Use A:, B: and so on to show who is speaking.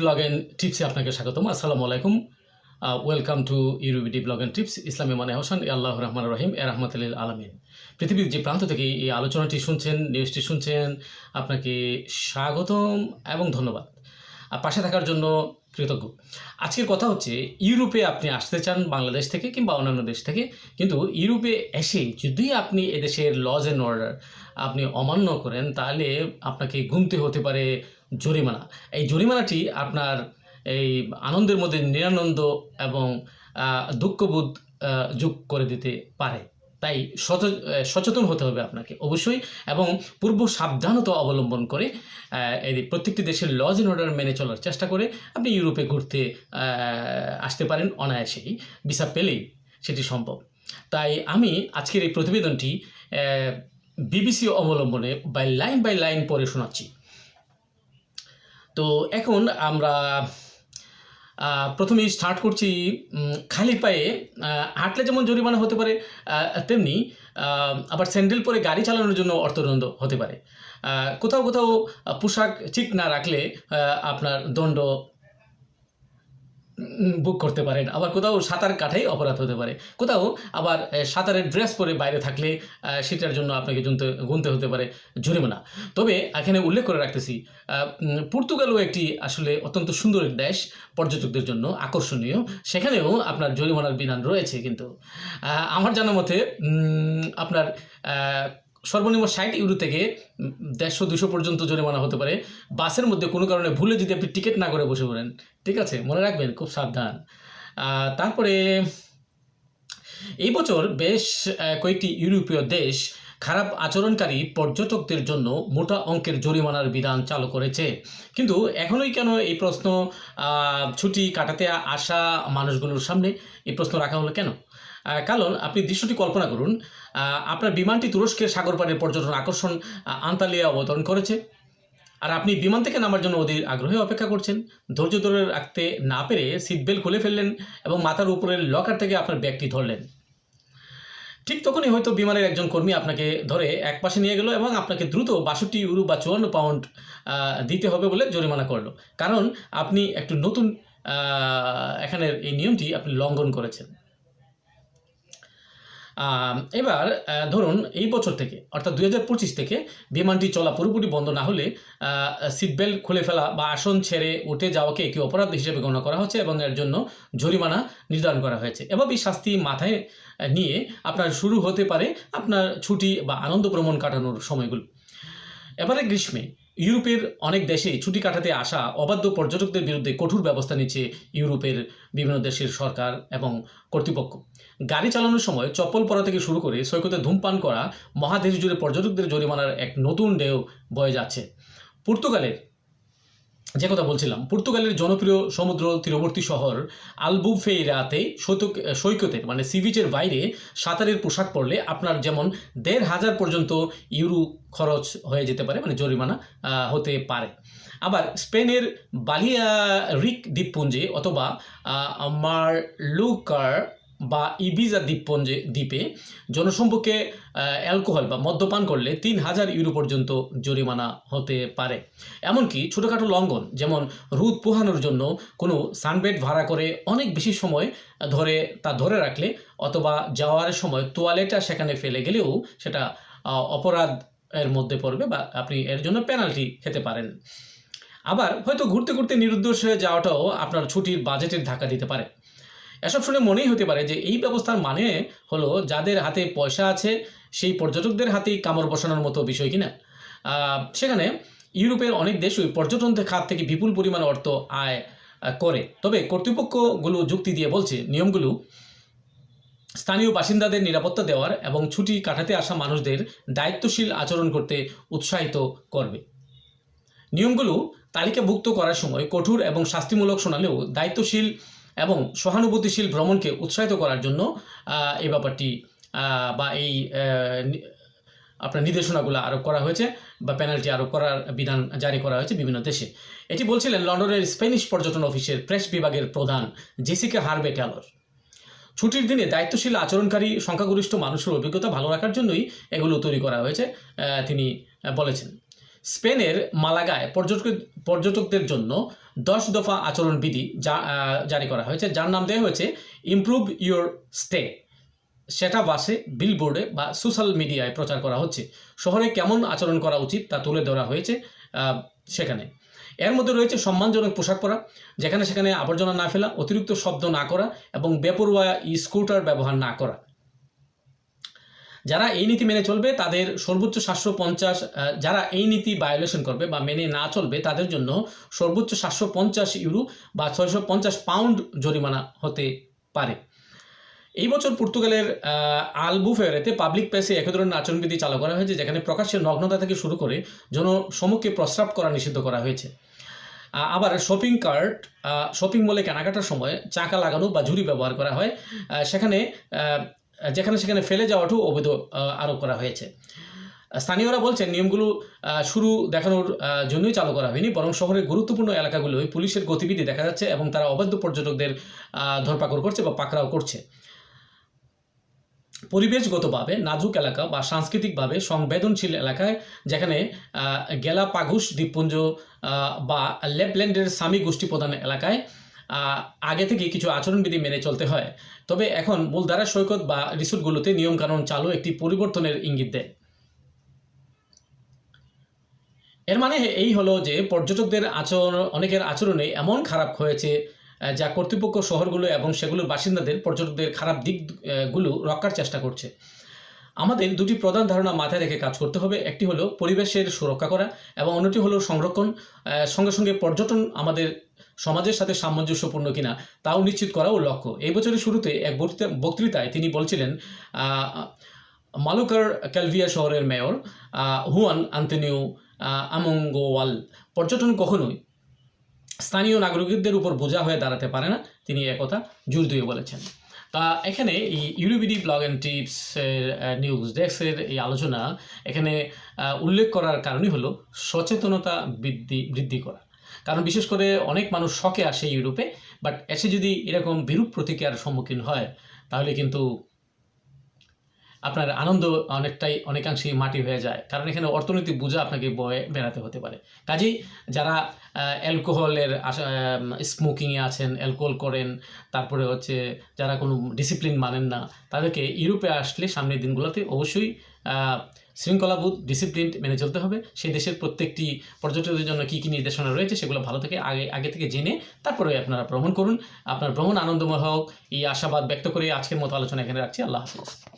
A: Blog and টিপসে আপনাকে স্বাগতম। আসসালামু আলাইকুম। Welcome to ইউরোবিডি blog and tips ইসলামী মানে হোসেন আল্লাহ রহমান রহিম, এ রহমতুল্লিল আলমিন। পৃথিবীর যে প্রান্ত থেকে এই আলোচনাটি শুনছেন নিউজটি শুনছেন, আপনাকে স্বাগতম এবং ধন্যবাদ। আর পাশে থাকার জন্য কৃতজ্ঞ। আজকের কথা হচ্ছে, ইউরোপে আপনি আসতে চান বাংলাদেশ থেকে কিংবা অন্যান্য দেশ থেকে, কিন্তু ইউরোপে এসে যদি আপনি এদেশের লজ অ্যান্ড অর্ডার আপনি অমান্য করেন, তাহলে আপনাকে গুনতে হতে পারে জরিমানা। এই জরিমানাটি আপনার এই আনন্দের মধ্যে নিরানন্দ এবং দুঃখবোধ যোগ করে দিতে পারে। তাই সচ- সচেতন হতে হবে আপনাকে অবশ্যই এবং পূর্ব সাবধানতা অবলম্বন করে এই প্রত্যেকটি দেশের লজ ইন অর্ডার মেনে চলার চেষ্টা করে আপনি ইউরোপে ঘুরতে আসতে পারেন অনায়াসেই। ভিসা পেলেই সেটি সম্ভব। তাই আমি আজকের এই প্রতিবেদনটি বিবিসি অবলম্বনে বাই লাইন বাই লাইন পড়ে শোনাচ্ছি। তো এখন আমরা প্রথমে স্টার্ট করছি খালি পায়ে হাঁটলে যেমন জরিমানা হতে পারে তেমনি আবার স্যান্ডেল পরে গাড়ি চালানোর জন্য অর্থদণ্ড হতে পারে। কোথাও কোথাও পোশাক ঠিক না রাখলে আপনার দণ্ড বুক করতে পারেন। আবার কোথাও সাঁতার কাটাই অপরাধ হতে পারে। কোথাও আবার সাঁতারের ড্রেস পরে বাইরে থাকলে সেটার জন্য আপনাকে গুনতে গুনতে হতে পারে জরিমানা। তবে এখানে উল্লেখ করে রাখতেছি পর্তুগালও একটি আসলে অত্যন্ত সুন্দর দেশ পর্যটকদের জন্য আকর্ষণীয়। সেখানেও আপনার জরিমানার বিধান রয়েছে কিন্তু। আমার জানা মতে আপনার সর্বনিম্ন ষাট ইউরো থেকে দেড়শো দুশো পর্যন্ত জরিমানা হতে পারে। বাসের মধ্যে কোনো কারণে ভুলে যদি আপনি টিকিট না করে বসে পড়েন, ঠিক আছে? মনে রাখবেন, খুব সাবধান। তারপরে, এই বছর বেশ কয়েকটি ইউরোপীয় দেশ খারাপ আচরণকারী পর্যটকদের জন্য মোটা অঙ্কের জরিমানার বিধান চালু করেছে। কিন্তু এখনই কেন এই প্রশ্ন ছুটি কাটাতে আসা মানুষগুলোর সামনে এই প্রশ্ন রাখা হলো কেন? কারণ আপনি দৃশ্যটি কল্পনা করুন আপনার বিমানটি তুরস্কের সাগরপাড়ের পর্যটন আকর্ষণ আন্তালিয়া অবতরণ করেছে। আর আপনি বিমান থেকে নামার জন্য ওদের আগ্রহে অপেক্ষা করছেন। ধৈর্য ধরে রাখতে না পেরে সিট বেল্ট খুলে ফেললেন এবং মাথার উপরের লকার থেকে আপনার ব্যাগটি ধরলেন। ঠিক তখনই হয়তো বিমানের একজন কর্মী আপনাকে ধরে এক পাশে নিয়ে গেল এবং আপনাকে দ্রুত বাষট্টি ইউরো বা চুয়ান্ন পাউন্ড দিতে হবে বলে জরিমানা করল। কারণ আপনি একটু নতুন এখানের এই নিয়মটি আপনি লঙ্ঘন করেছেন। এবার ধরুন এই বছর থেকে, অর্থাৎ দু হাজার পঁচিশ থেকে বিমানটি চলা পুরোপুরি বন্ধ না হলে সিটবেল্ট খুলে ফেলা বা আসন ছেড়ে উঠে যাওয়াকে একটি অপরাধ হিসেবে গণনা করা হচ্ছে এবং এর জন্য জরিমানা নির্ধারণ করা হয়েছে। এবং এই শাস্তি মাথায় নিয়ে আপনার শুরু হতে পারে আপনার ছুটি বা আনন্দ ভ্রমণ কাটানোর সময়গুলো। এবারে গ্রীষ্মে ইউরোপের অনেক দেশে ছুটি কাটাতে আসা অবাধ্য পর্যটকদের বিরুদ্ধে কঠোর ব্যবস্থা নিচ্ছে ইউরোপের বিভিন্ন দেশের সরকার এবং কর্তৃপক্ষ। গাড়ি চালানোর সময় চপ্পল পরা থেকে শুরু করে সৈকতে ধূমপান করা মহাদেশ জুড়ে পর্যটকদের জরিমানার এক নতুন ঢেউ বয়ে যাচ্ছে। পর্তুগালের যে কথা বলছিলাম, পর্তুগালের জনপ্রিয় সমুদ্র তীরবর্তী শহর আলবুফেইরাতে সৈতক- সৈকতের মানে সি বিচের বাইরে সাঁতারের পোশাক পরলে আপনার যেমন দেড় হাজার পর্যন্ত ইউরো খরচ হয়ে যেতে পারে মানে জরিমানা হতে পারে। আবার স্পেনের বালিয়া রিক দ্বীপপুঞ্জে অথবা মারলুকার বা ইবিজা দ্বীপপুঞ্জে দ্বীপে জনসম্মুখে আহ, অ্যালকোহল বা মদ্যপান করলে তিন হাজার ইউরো পর্যন্ত জরিমানা হতে পারে। এমনকি ছোটোখাটো লঙ্ঘন যেমন রোদ পোহানোর জন্য কোনো সানবেড ভাড়া করে অনেক বেশি সময় ধরে তা ধরে রাখলে অথবা যাওয়ার সময় তোয়ালেটা সেখানে ফেলে গেলেও সেটা অপরাধ এর মধ্যে পড়বে বা আপনি এর জন্য পেনাল্টি খেতে পারেন। আবার হয়তো ঘুরতে ঘুরতে নিরুদ্দেশ হয়ে যাওয়াটাও আপনার ছুটির বাজেটের ধাক্কা দিতে পারে। এসব শুনে মনেই হতে পারে যে এই ব্যবস্থার মানে হলো যাদের হাতে পয়সা আছে, সেই পর্যটকদের হাতেই কামড় বসানোর মতো বিষয় কিনা? সেখানে ইউরোপের অনেক দেশই পর্যটন খাত থেকে বিপুল পরিমাণ অর্থ আয় করে। তবে কর্তৃপক্ষগুলো যুক্তি দিয়ে বলছে, নিয়মগুলো স্থানীয় বাসিন্দাদের নিরাপত্তা দেওয়ার এবং ছুটি কাটাতে আসা মানুষদের দায়িত্বশীল আচরণ করতে উৎসাহিত করবে। নিয়মগুলো তালিকাভুক্ত করার সময় কঠোর এবং শাস্তিমূলক শোনালেও দায়িত্বশীল এবং সহানুভূতিশীল ভ্রমণকে উৎসাহিত করার জন্য এই ব্যাপারটি বা এই আপনার নির্দেশনাগুলো আরোপ করা হয়েছে বা পেনাল্টি আরোপ করার বিধান জারি করা হয়েছে বিভিন্ন দেশে। এটি বলছিলেন লন্ডনের স্প্যানিশ পর্যটন অফিসের প্রেস বিভাগের প্রধান জেসিকা হার্বে ট্যালর ছুটির দিনে দায়িত্বশীল আচরণকারী, সংখ্যাগরিষ্ঠ মানুষের অভিজ্ঞতা ভালো রাখার জন্যই এগুলো তৈরি করা হয়েছে তিনি বলেছেন। স্পেনের মালাগায় পর্যটক পর্যটকদের জন্য দশ দফা আচরণবিধি যা জারি করা হয়েছে, যার নাম দেওয়া হয়েছে ইমপ্রুভ ইউর স্টে সেটা বাসে বিলবোর্ডে বা সোশ্যাল মিডিয়ায় প্রচার করা হচ্ছে। শহরে কেমন আচরণ করা উচিত তা তুলে ধরা হয়েছে সেখানে। এর মধ্যে রয়েছে সম্মানজনক পোশাক পরা, যেখানে সেখানে আবর্জনা না ফেলা, অতিরিক্ত শব্দ না করা এবং বেপরোয়া স্কুটার ব্যবহার না করা। যারা এই নীতি মেনে চলবে, তাদের সর্বোচ্চ সাতশো পঞ্চাশ যারা এই নীতি ভায়োলেশন করবে বা মেনে না চলবে, তাদের জন্য সর্বোচ্চ সাতশো পঞ্চাশ ইউরো বা ছয়শো পঞ্চাশ পাউন্ড জরিমানা হতে পারে। এই বছর পর্তুগালের আলবুফেরেতে পাবলিক প্লেসে এক ধরনের আচরণবিধি চালু করা হয়েছে, যেখানে প্রকাশ্যে নগ্নতা থেকে শুরু করে জনসমক্ষে প্রস্রাব করা নিষিদ্ধ করা হয়েছে। আবার শপিং কার্ট শপিং মলে কেনাকাটার সময় চাকা লাগানো বা ঝুড়ি ব্যবহার করা হয়। সেখানে যেখানে সেখানে ফেলে যাওয়াটাও অবৈধ আরোপ করা হয়েছে। স্থানীয়রা বলছেন, নিয়মগুলো শুরু দেখানোর জন্যই চালু করা হয়নি, বরং শহরের গুরুত্বপূর্ণ এলাকাগুলোয় পুলিশের গতিবিধি দেখা যাচ্ছে এবং তারা অবৈধ পর্যটকদের ধরপাকড় করছে বা পাকড়াও করছে। পরিবেশগতভাবে নাজুক এলাকা বা সাংস্কৃতিকভাবে সংবেদনশীল এলাকায়, যেখানে গেলা পাগুস দ্বীপপুঞ্জ বা লেপল্যান্ডের স্বামী গোষ্ঠী প্রধান এলাকায় আগে থেকে কিছু আচরণবিধি মেনে চলতে হয়। তবে এখন মূলধারা সৈকত বা রিসোর্টগুলোতে নিয়মকানুন চালু একটি পরিবর্তনের ইঙ্গিত দেয়। এর মানে এই হলো যে পর্যটকদের আচরণ, অনেকের আচরণে এমন খারাপ হয়েছে যা কর্তৃপক্ষ শহরগুলো এবং সেগুলোর বাসিন্দাদের পর্যটকদের খারাপ দিকগুলো রক্ষার চেষ্টা করছে। আমাদের দুটি প্রধান ধারণা মাথায় রেখে কাজ করতে হবে। একটি হলো পরিবেশের সুরক্ষা করা এবং অন্যটি হলো সংরক্ষণ। সঙ্গে সঙ্গে পর্যটন আমাদের সমাজের সাথে সামঞ্জস্যপূর্ণ কিনা তাও নিশ্চিত করাও লক্ষ্য। এই বছরের শুরুতে এক বক্তৃতা- বক্তৃতায় তিনি বলছিলেন মালুকার ক্যালভিয়া শহরের মেয়র হুয়ান আন্তনিও আমঙ্গোয়াল পর্যটন কখনোই স্থানীয় নাগরিকদের উপর বোঝা হয়ে দাঁড়াতে পারে না। তিনি একথা জোর দিয়ে বলেছেন। তা এখানে এই ইউরিবিডি ব্লগ অ্যান্ড টিপসের নিউজ ডেস্কের এই আলোচনা এখানে উল্লেখ করার কারণই হলো সচেতনতা বৃদ্ধি বৃদ্ধি করা। কারণ বিশেষ করে অনেক মানুষ শখে আসে ইউরোপে বাট এসে যদি এরকম বিরূপ প্রতিক্রিয়ার সম্মুখীন হয়, তাহলে কিন্তু আপনার আনন্দ অনেকটাই অনেকাংশেই মাটি হয়ে যায়। কারণ এখানে অর্থনৈতিক বোঝা আপনাকে বয়ে বেড়াতে হতে পারে। কাজেই যারা অ্যালকোহলের স্মোকিংয়ে আছেন, অ্যালকোহল করেন, তারপরে হচ্ছে যারা কোনো ডিসিপ্লিন মানেন না, তাদেরকে ইউরোপে আসলে সামনের দিনগুলোতে অবশ্যই শৃঙ্খলাবোধ ডিসিপ্লিন মেনে চলতে হবে। সেই দেশের প্রত্যেকটি পর্যটকদের জন্য কী কী নির্দেশনা রয়েছে সেগুলো ভালো থেকে আগে আগে থেকে জেনে তারপরে আপনারা ভ্রমণ করুন। আপনার ভ্রমণ আনন্দময় হোক, এই আশাবাদ ব্যক্ত করে আজকের মতো আলোচনা এখানে রাখছি। আল্লাহ হাফিজ।